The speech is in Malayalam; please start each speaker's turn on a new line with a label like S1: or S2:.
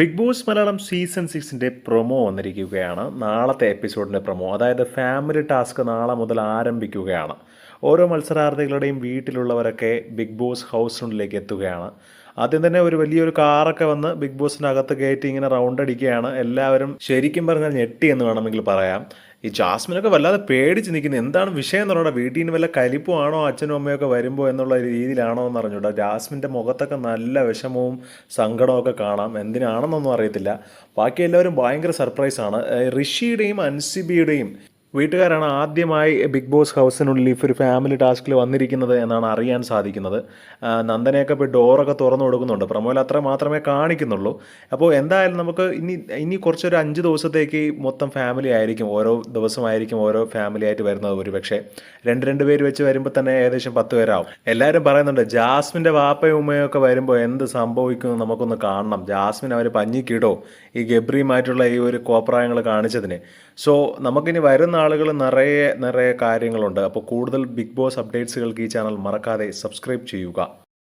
S1: ബിഗ് ബോസ് മലയാളം സീസൺ സിക്സിന്റെ പ്രൊമോ വന്നിരിക്കുകയാണ്. നാളത്തെ എപ്പിസോഡിന്റെ പ്രൊമോ. അതായത് ഫാമിലി ടാസ്ക് നാളെ മുതൽ ആരംഭിക്കുകയാണ്. ഓരോ മത്സരാർത്ഥികളുടെയും വീട്ടിലുള്ളവരൊക്കെ ബിഗ് ബോസ് ഹൗസ് ഹൗസിനുള്ളിലേക്ക് എത്തുകയാണ്. ആദ്യം തന്നെ ഒരു വലിയൊരു കാറൊക്കെ വന്ന് ബിഗ് ബോസിന്റെ അകത്ത് കയറ്റി ഇങ്ങനെ റൗണ്ട് അടിക്കുകയാണ് എല്ലാവരും ശരിക്കും പറഞ്ഞാൽ ഞെട്ടി എന്ന് വേണമെങ്കിൽ പറയാം. ഈ ജാസ്മിനൊക്കെ വല്ലാതെ പേടിച്ച് നിൽക്കുന്നത് എന്താണ് വിഷയം എന്ന് പറഞ്ഞാൽ വീട്ടിൽ നിന്ന് വല്ല കലിപ്പുമാണോ അച്ഛനും അമ്മയൊക്കെ വരുമ്പോൾ എന്നുള്ള രീതിയിലാണോ എന്ന് അറിഞ്ഞൂടാ ജാസ്മിന്റെ മുഖത്തൊക്കെ നല്ല വിഷമവും സങ്കടമൊക്കെ കാണാം. എന്തിനാണെന്നൊന്നും അറിയത്തില്ല. ബാക്കി എല്ലാവരും ഭയങ്കര സർപ്രൈസാണ് ഋഷിയുടെയും അൻസിബിയുടെയും വീട്ടുകാരാണ് ആദ്യമായി ബിഗ് ബോസ് ഹൗസിനുള്ളിൽ ഇപ്പോൾ ഒരു ഫാമിലി ടാസ്കിൽ വന്നിരിക്കുന്നത് എന്നാണ് അറിയാൻ സാധിക്കുന്നത്. നന്ദനെയൊക്കെ ഇപ്പോൾ ഡോറൊക്കെ തുറന്നു കൊടുക്കുന്നുണ്ട്. പ്രമോൽ അത്ര മാത്രമേ കാണിക്കുന്നുള്ളൂ. അപ്പോൾ എന്തായാലും നമുക്ക് ഇനി ഇനി കുറച്ചൊരു അഞ്ച് ദിവസത്തേക്ക് മൊത്തം ഫാമിലി ആയിരിക്കും. ഓരോ ദിവസമായിരിക്കും ഓരോ ഫാമിലി ആയിട്ട് വരുന്നത് ഒരു പക്ഷേ രണ്ട് രണ്ട് പേര് വെച്ച് വരുമ്പോൾ തന്നെ ഏകദേശം പത്ത് പേരാവും. എല്ലാവരും പറയുന്നുണ്ട് ജാസ്മിന്റെ വാപ്പയും ഉമ്മയൊക്കെ വരുമ്പോൾ എന്ത് സംഭവിക്കുമെന്ന് നമുക്കൊന്ന് കാണണം. ജാസ്മിൻ അവർ പഞ്ഞിക്കിടോ ഈ ഗബ്രിയുമായിട്ടുള്ള ഈ ഒരു കോപ്രായങ്ങൾ കാണിച്ചതിന്. സോ നമുക്കിനി വരുന്ന ആളുകൾ നിറയെ നിറയെ കാര്യങ്ങളുണ്ട്. അപ്പോൾ കൂടുതൽ ബിഗ് ബോസ് അപ്ഡേറ്റ്സുകൾക്ക് ഈ ചാനൽ മറക്കാതെ സബ്സ്ക്രൈബ് ചെയ്യുക.